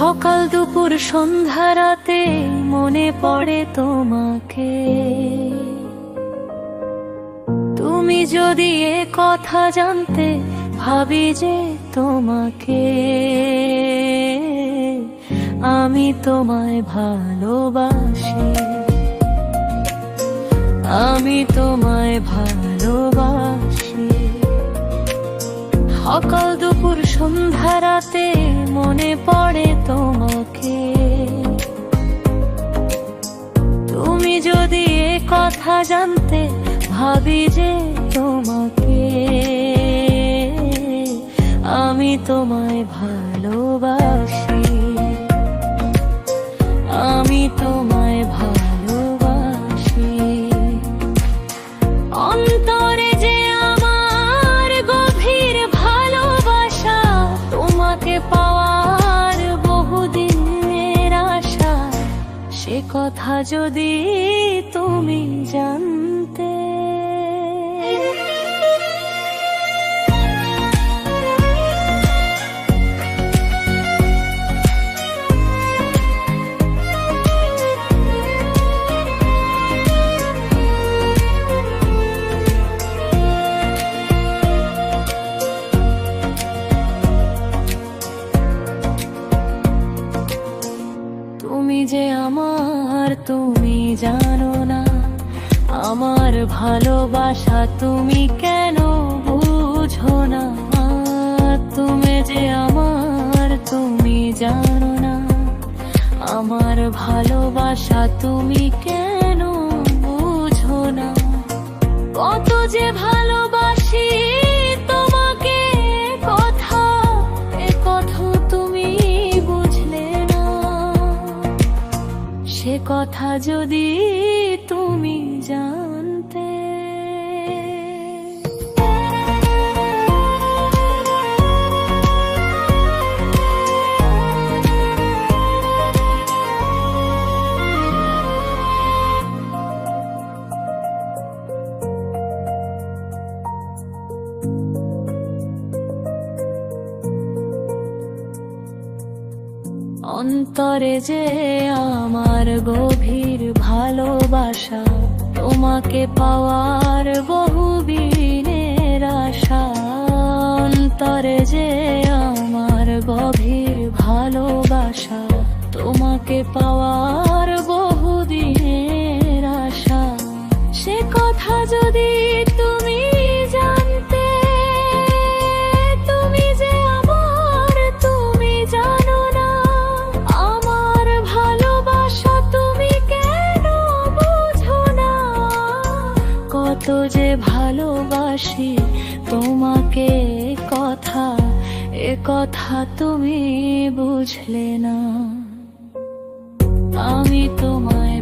সকাল দুপুর সন্ধ্যা রাতে মনে পড়ে তোমাকে। তুমি যদি এ কথা জানতে ভাবি যে তোমাকে, আমি তোমায় ভালোবাসি। আমি তোমায় ভালোবাসি। সকাল দুপুর সন্ধ্যা রাতে মনে পড়ে তোমাকে। তুমি যদি এ কথা জানতে ভাবি যে তোমাকে, আমি তোমায় ভালোবাসি। কথা যদি তুমি জানতে তুমি জানো না, আমার ভালোবাসা তুমি কেন বুঝো না? তুমি যে আমার, তুমি জানো না, আমার ভালোবাসা তুমি কেন বুঝো না? কত যে ভালোবাসি কথা যদি তুমি জানতে অন্তরে যে আমার গভীর ভালোবাসা, তোমাকে পাওয়ার বহুদিনের আশা, অন্তরে যে আমার গভীর ভালোবাসা, তোমাকে পাওয়ার বহুদিনের আশা। সে কথা যদি তুমি যে ভালোবাসি তোমাকে কথা এ কথা তুমি বুঝলে না। আমি তোমায়